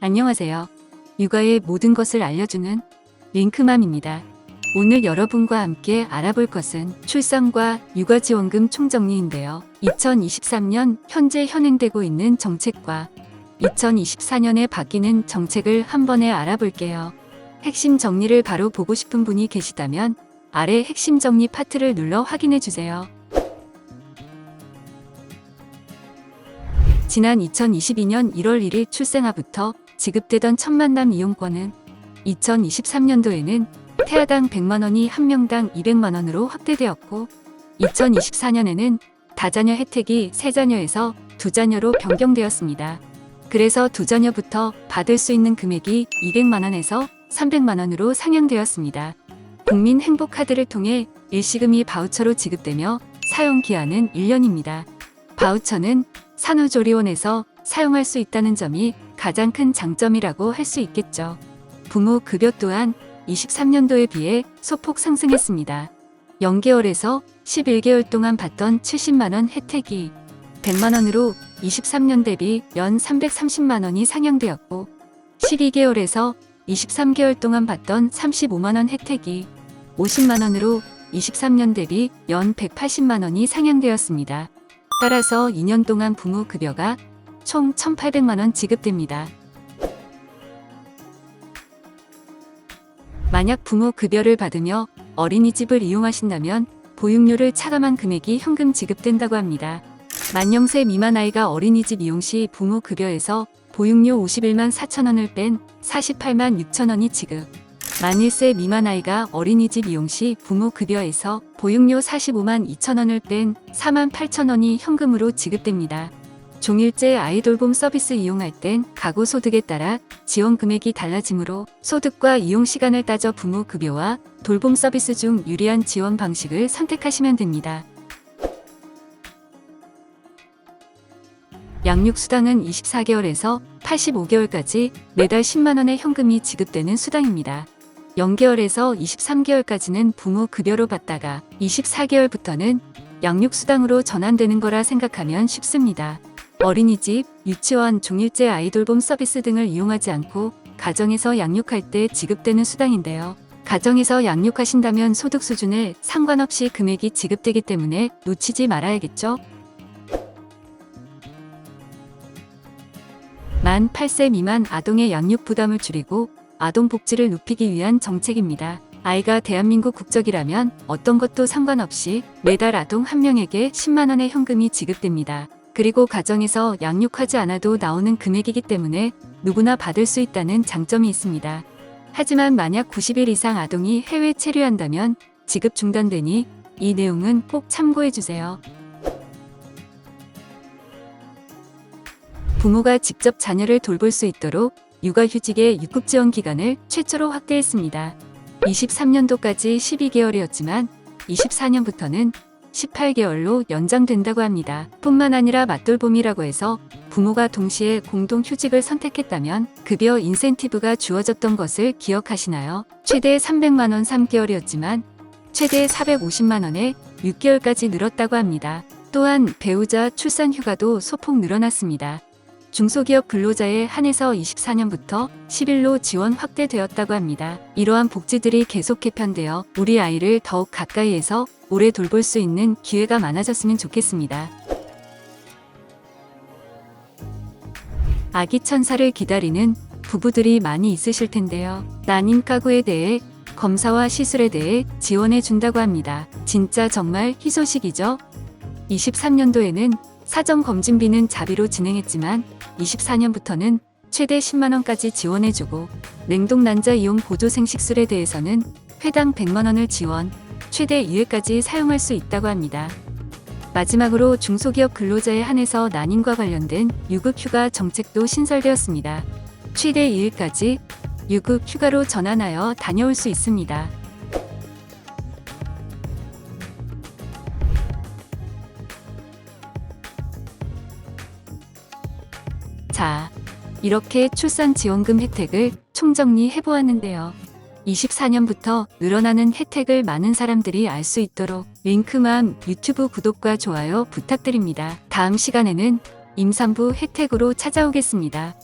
안녕하세요. 육아의 모든 것을 알려주는 링크맘입니다. 오늘 여러분과 함께 알아볼 것은 출산과 육아지원금 총정리인데요. 2023년 현재 현행되고 있는 정책과 2024년에 바뀌는 정책을 한 번에 알아볼게요. 핵심 정리를 바로 보고 싶은 분이 계시다면 아래 핵심 정리 파트를 눌러 확인해 주세요. 지난 2022년 1월 1일 출생아부터 지급되던 천만남 이용권은 2023년도에는 태아당 100만 원이 한 명당 200만 원으로 확대되었고 2024년에는 다자녀 혜택이 세 자녀에서 두 자녀로 변경되었습니다. 그래서 두 자녀부터 받을 수 있는 금액이 200만 원에서 300만 원으로 상향되었습니다. 국민 행복카드를 통해 일시금이 바우처로 지급되며 사용 기한은 1년입니다. 바우처는 산후조리원에서 사용할 수 있다는 점이 가장 큰 장점이라고 할 수 있겠죠. 부모 급여 또한 23년도에 비해 소폭 상승했습니다. 0개월에서 11개월 동안 받던 70만원 혜택이 100만원으로 23년 대비 연 330만원이 상향되었고 12개월에서 23개월 동안 받던 35만원 혜택이 50만원으로 23년 대비 연 180만원이 상향되었습니다. 따라서 2년 동안 부모 급여가 총 1,800만원 지급됩니다. 만약 부모 급여를 받으며 어린이집을 이용하신다면 보육료를 차감한 금액이 현금 지급된다고 합니다. 만영세 미만 아이가 어린이집 이용 시 부모 급여에서 보육료 51만 4천원을 뺀 48만 6천원이 지급. 만 1세 미만 아이가 어린이집 이용 시 부모 급여에서 보육료 45만 2천원을 뺀 4만 8천원이 현금으로 지급됩니다. 종일제 아이돌봄 서비스 이용할 땐 가구 소득에 따라 지원 금액이 달라지므로 소득과 이용 시간을 따져 부모 급여와 돌봄 서비스 중 유리한 지원 방식을 선택하시면 됩니다. 양육수당은 24개월에서 85개월까지 매달 10만원의 현금이 지급되는 수당입니다. 0개월에서 23개월까지는 부모 급여로 받다가 24개월부터는 양육수당으로 전환되는 거라 생각하면 쉽습니다. 어린이집, 유치원, 종일제 아이돌봄 서비스 등을 이용하지 않고 가정에서 양육할 때 지급되는 수당인데요. 가정에서 양육하신다면 소득 수준에 상관없이 금액이 지급되기 때문에 놓치지 말아야겠죠? 만 8세 미만 아동의 양육 부담을 줄이고 아동 복지를 높이기 위한 정책입니다. 아이가 대한민국 국적이라면 어떤 것도 상관없이 매달 아동 한 명에게 10만 원의 현금이 지급됩니다. 그리고 가정에서 양육하지 않아도 나오는 금액이기 때문에 누구나 받을 수 있다는 장점이 있습니다. 하지만 만약 90일 이상 아동이 해외 체류한다면 지급 중단되니 이 내용은 꼭 참고해 주세요. 부모가 직접 자녀를 돌볼 수 있도록 육아휴직의 유급지원 기간을 최초로 확대했습니다. 23년도까지 12개월이었지만 24년부터는 18개월로 연장된다고 합니다. 뿐만 아니라 맞돌봄이라고 해서 부모가 동시에 공동 휴직을 선택했다면 급여 인센티브가 주어졌던 것을 기억하시나요? 최대 300만원 3개월이었지만 최대 450만원에 6개월까지 늘었다고 합니다. 또한 배우자 출산 휴가도 소폭 늘어났습니다. 중소기업 근로자에 한해서 24년부터 10일로 지원 확대되었다고 합니다. 이러한 복지들이 계속 개편되어 우리 아이를 더욱 가까이에서 오래 돌볼 수 있는 기회가 많아졌으면 좋겠습니다. 아기 천사를 기다리는 부부들이 많이 있으실 텐데요. 난임 가구에 대해 검사와 시술에 대해 지원해 준다고 합니다. 진짜 정말 희소식이죠? 23년도에는 사전 검진비는 자비로 진행했지만 24년부터는 최대 10만원까지 지원해주고 냉동 난자 이용 보조 생식술에 대해서는 회당 100만원을 지원, 최대 2회까지 사용할 수 있다고 합니다. 마지막으로 중소기업 근로자에 한해서 난임과 관련된 유급휴가 정책도 신설되었습니다. 최대 2일까지 유급휴가로 전환하여 다녀올 수 있습니다. 자, 이렇게 출산 지원금 혜택을 총정리해 보았는데요. 24년부터 늘어나는 혜택을 많은 사람들이 알 수 있도록 링크맘 유튜브 구독과 좋아요 부탁드립니다. 다음 시간에는 임산부 혜택으로 찾아오겠습니다.